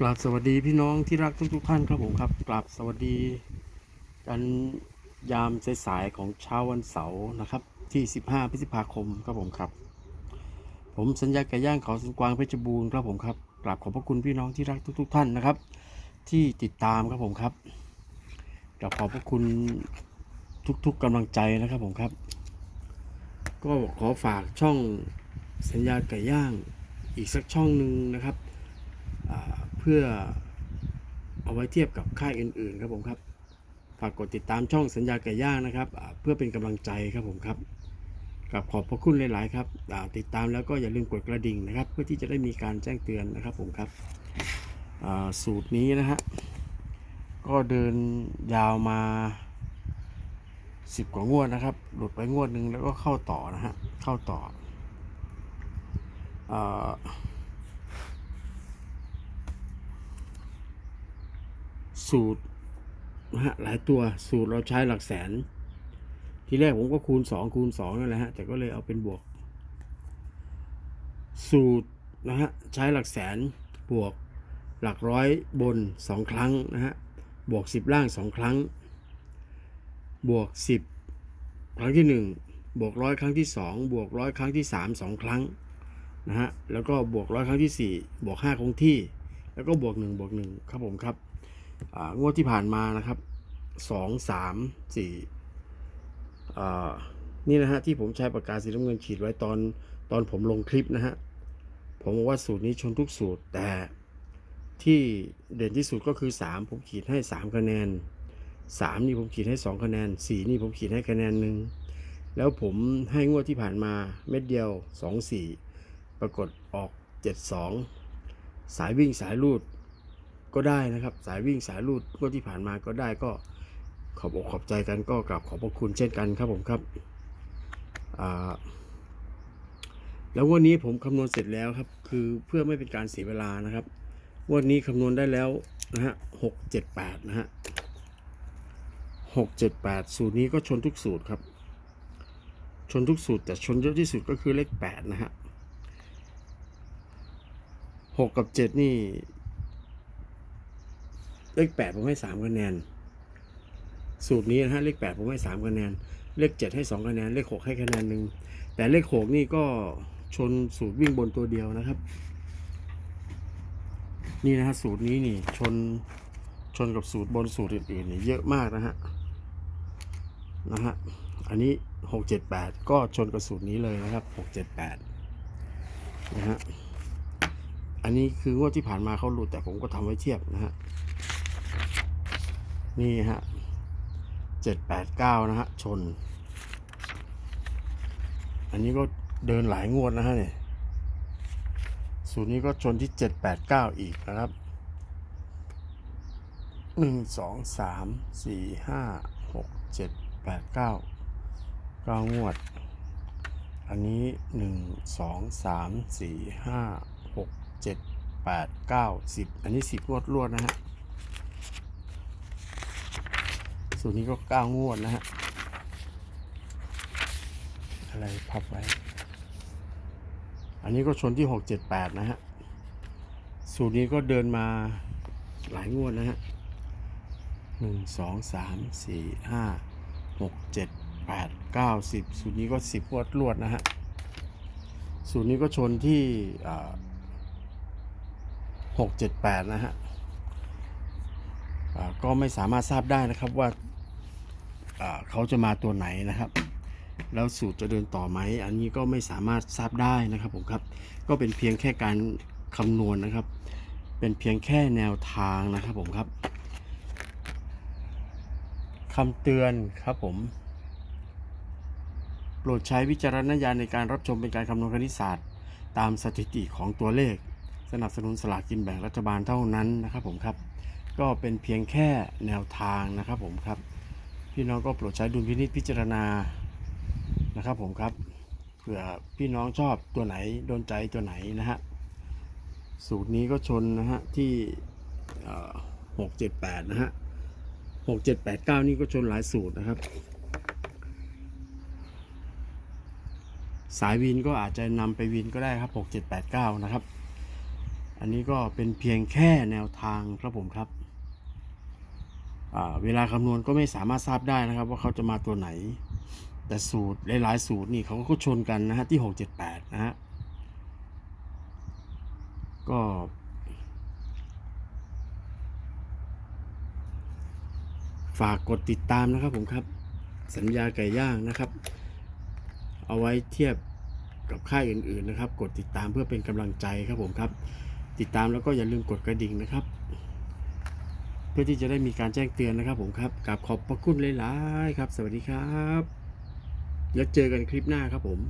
กราบสวัสดีพี่น้องที่รักทุกทุกๆท่านครับผมครับกราบสวัสดีกันยามสายๆของเช้าวันเสาร์นะครับ ที่ 15 พฤษภาคมครับผมครับ ผมสัญญาไก่ย่างเขาสุนกวางเพชรบูรณ์ครับผมครับกราบขอบพระคุณพี่น้องที่รักทุก ๆ ท่านนะครับ ที่ติดตามครับผมครับกราบขอบพระคุณทุกๆกำลังใจนะครับผมครับ ก็ขอฝากช่องสัญญาไก่ย่างอีกสักช่องหนึ่งนะครับ พื่อเอาไว้เทียบกับค่ายอื่นๆครับผมครับ ฝากกดติดตามช่องสัญญาไก่ย่างนะครับ เพื่อเป็นกำลังใจครับผมครับกับขอบพระคุณหลาย ๆ ครับติดตามแล้วก็อย่าลืมกดกระดิ่งนะครับ เพื่อที่จะได้มีการแจ้งเตือนนะครับผมครับสูตรนี้นะฮะก็เดินยาวมา 10 กว่างวดนะครับ หลุดไปงวดหนึ่งแล้วก็เข้าต่อนะฮะเข้าต่ออ สูตรนะฮะหลายตัวสูตรเราใช้หลักแสน ทีแรกผมก็คูณ 2 คูณ2นั่นแหละฮะแต่ก็เลยเอาเป็นบวก สูตรนะฮะใช้หลักแสนบวกหลักร้อยบน 2 ครั้งนะฮะบวก 10 ล่าง 2 ครั้ง บวก 10 ครั้งที่ 1 บวกร้อยครั้งที่ 2 บวกร้อยครั้งที่ 3 2 ครั้งนะฮะแล้วก็บวกร้อยครั้งที่ 4 บวก5คงที่ แล้วก็บวก 1 บวก1ครับผมครับ งวดที่ผ่านมานะครับสองสามสี่นี่นะฮะที่ผมใช้ปากกาสีน้ำเงินขีดไว้ตอนตอนผมลงคลิปนะฮะผมบอกว่าสูตรนี้ชนทุกสูตรแต่ที่เด่นที่สุดก็คือ 3 ผมขีดให้ 3 คะแนน 3 นี่ผมขีดให้ 2 คะแนน 4 นี่ผมขีดให้คะแนนหนึ่งแล้วผมให้งวดที่ผ่านมาเม็ดเดียว 2 4 ปรากฏออก 7 2 สายวิ่งสายลูด ก็ได้นะครับ สายวิ่งสายลูดงวที่ผ่านมาก็ได้ก็ขอบอกขอบใจกันก็กราบขอบพระคุณเช่นกันครับผมครับแล้ววันนี้ผมคำนวณเสร็จแล้วครับ คือเพื่อไม่เป็นการเสียเวลานะครับวันนี้คำนวณได้แล้วนะฮะหกเจ็ดแปดนะฮะหกเจ็ดแปดสูตรนี้ก็ชนทุกสูตรครับ ชนทุกสูตรแต่ชนเยอะที่สุดก็คือเลขแปดนะฮะหกกับเจ็ดนี่ เลขแปดผมให้สามคะแนน สูตรนี้นะฮะเลขแปดผมให้สามคะแนน เลขเจ็ดให้สองคะแนน เลขหกให้คะแนนหนึ่งแต่เลขหกนี่ก็ชนสูตรวิ่งบนตัวเดียวนะครับ นี่นะฮะสูตรนี้นี่ชนชนกับสูตรบนสูตรอื่นๆนี่เยอะมากนะฮะนะฮะอันนี้หกเจ็ดแปดก็ชนกับสูตรนี้เลยนะครับหกเจ็ดแปดนะฮะ อันนี้คืองวดที่ผ่านมาเขาหลุดแต่ผมก็ทำไว้เทียบนะฮะ นี่ฮะเจ็ดแปดเก้านะฮะ ชน อันนี้ก็เดินหลายงวดนะฮะเนี่ยสูตรนี้ก็ชนที่เจ็ดแปดเก้าอีกนะครับหนึ่งสองสามสี่ห้าหกเจ็ดแปดเก้าเก้างวด อันนี้หนึ่งสองสามสี่ห้าหกเจ็ดแปดเก้าสิบอันนี้สิบงวดรวดนะฮะ สูตรนี้ก็เก้างวดนะฮะ อะไรพับไว้ อันนี้ก็ชนที่หกเจ็ดแปดนะฮะ สูตรนี้ก็เดินมาหลายงวดนะฮะหนึ่งสองสามสี่ห้าหกเจ็ดแปดเก้าสิบสูตรนี้ก็สิบวดรวดนะฮะ สูตรนี้ก็ชนที่หกเจ็ดแปดนะฮะ ก็ไม่สามารถทราบได้นะครับว่าเขาจะมาตัวไหนนะครับ แล้วสูตรจะเดินต่อไหม อันนี้ก็ไม่สามารถทราบได้นะครับผมครับ ก็เป็นเพียงแค่การคำนวณนะครับ เป็นเพียงแค่แนวทางนะครับผมครับคำเตือนครับผม โปรดใช้วิจารณญาณในการรับชมเป็นการคำนวณคณิตศาสตร์ ตามสถิติของตัวเลข สนับสนุนสลากกินแบ่งรัฐบาลเท่านั้นนะครับผมครับ ก็เป็นเพียงแค่แนวทางนะครับผมครับ พี่น้องก็โปรดใช้ดุลพินิจพิจารณานะครับผมครับเผื่อพี่น้องชอบตัวไหนโดนใจตัวไหนนะฮะสูตรนี้ก็ชนนะฮะที่หกเจ็ดแปดนะฮะหกเจ็ดแปดเก้านี่ก็ชนหลายสูตรนะครับ สายวินก็อาจจะนำไปวินก็ได้ครับหกเจ็ดแปดเก้านะครับ อันนี้ก็เป็นเพียงแค่แนวทางครับผมครับ เวลาคำนวณก็ไม่สามารถทราบได้นะครับ ว่าเขาจะมาตัวไหน แต่สูตรหลายๆสูตรนี่เขาก็ชนกันนะฮะที่ 678 นะฮะก็ฝากกดติดตามนะครับผมครับ สัญญาไก่ย่างนะครับ เอาไว้เทียบกับค่ายอื่นๆนะครับ กดติดตามเพื่อเป็นกำลังใจครับผมครับ ติดตามแล้วก็อย่าลืมกดกระดิ่งนะครับ พื่อที่จะได้มีการแจ้งเตือนนะครับผมครับกับขอบพระคุณหลายๆครับ สวัสดีครับ แล้วเจอกันคลิปหน้าครับผม